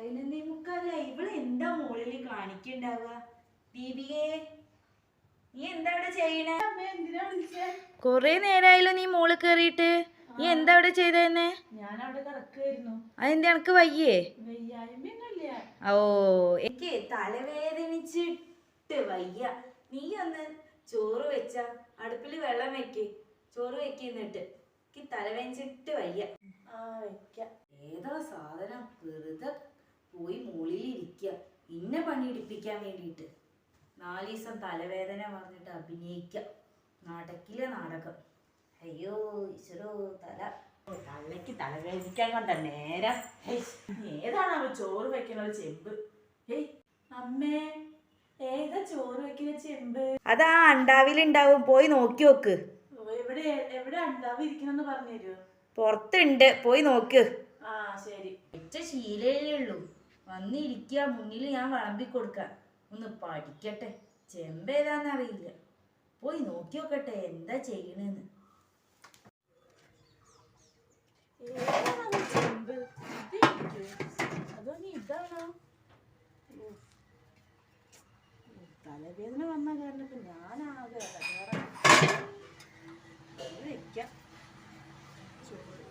പതിനൊന്നേ മുക്കാല ഇവൾ എന്താ മുകളിൽ കാണിക്കണ്ടാവുക ദീപികയെ നീ എന്താ ഇവിടെ ചെയ്യണേ? കൊറേ നേരായല്ലോ നീ മോൾ കേറിയിട്ട്. നീ എന്താ അവിടെ ചെയ്തേന്നെ? ഞാൻ അവിടെ കിടക്കുമായിരുന്നു അതെന്താ എനക്ക് വയ്യേ? ഓ എനിക്ക് തലവേദനിച്ചിട്ട് വയ്യ. നീ ഒന്ന് ചോറ് വെച്ച അടുപ്പിൽ വെള്ളം വെക്ക്. ചോറ് വെക്കുന്നിട്ട് എനിക്ക് തലവേദനിച്ചിട്ട് വയ്യ. ആ വെക്ക. ഏതാ സാധനം? വെറുതെ പോയി മുകളിൽ ഇരിക്കുക ഇന്നെ പണിയെടുപ്പിക്കാൻ വേണ്ടിയിട്ട്. നാല് ദിവസം തലവേദന പറഞ്ഞിട്ട് അഭിനയിക്കാം. നടക്കില്ല നാടകം. അയ്യോ ഈശ്വരോ തല. തള്ളക്ക് തലവേദിക്കാൻ കൊണ്ട നേരം. ഹേയ്, ഏതാണ് അവ ചോറ് വെക്കണ ഒരു ചെമ്പ്? ഹേയ് അമ്മേ ഏതാ ചോറ് വെക്കുന്ന ചെമ്പ്? അതാ അണ്ടാവിലുണ്ടാവും. പോയി നോക്കി നോക്ക്. എവിടെ എവിടെ അണ്ടാവ് ഇരിക്കണെന്ന് പറഞ്ഞു തരുമോ പുറത്തുണ്ട്. പോയി നോക്ക്. ആ ശരി. ഒറ്റ ശീലല്ലേ ഉള്ളൂ. വന്നിരിക്കുക മുന്നിൽ ഞാൻ വിളമ്പി കൊടുക്കാം. ഒന്ന് പഠിക്കട്ടെ. ചെമ്പേതാന്നറിയില്ല. പോയി നോക്കി നോക്കട്ടെ എന്താ ചെയ്യണെന്ന്. തലവേദന വന്ന കാരണത്തിൽ ഞാനാകെ ഇടങ്ങേറായി. ഇത് വെക്കാം ചോറ്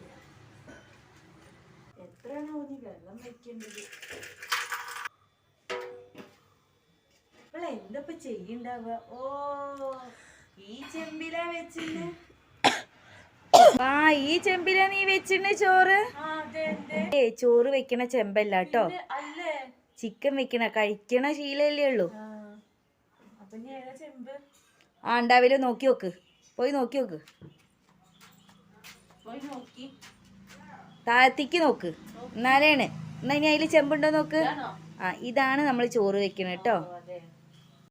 എത്രയാണോ നീ വെള്ളം വയ്ക്കേണ്ടത്. ഇപ്പോൾ എന്തപ്പോ ചെയ്യണ്ടാവുക? ഓ ഈ ചെമ്പിലാ വെച്ചിട്ട് ആ ഈ ചെമ്പില നീ വെച്ചിട്ടുണ്ട് ചോറ്? ഏ ചോറ് വെക്കണ ചെമ്പല്ല കേട്ടോ. ചിക്കൻ വെക്കണ കഴിക്കണ ശീലല്ലേ ഉള്ളൂ. ആ ഉണ്ടാവില്ല നോക്കി നോക്ക്. പോയി നോക്കി നോക്കി. താഴത്തേക്ക് നോക്ക്. എന്നാലാണ് എന്നാ ഇനി അതിൽ ചെമ്പുണ്ടോ നോക്ക്? ആ ഇതാണ് നമ്മൾ ചോറ് വെക്കണ കേട്ടോ.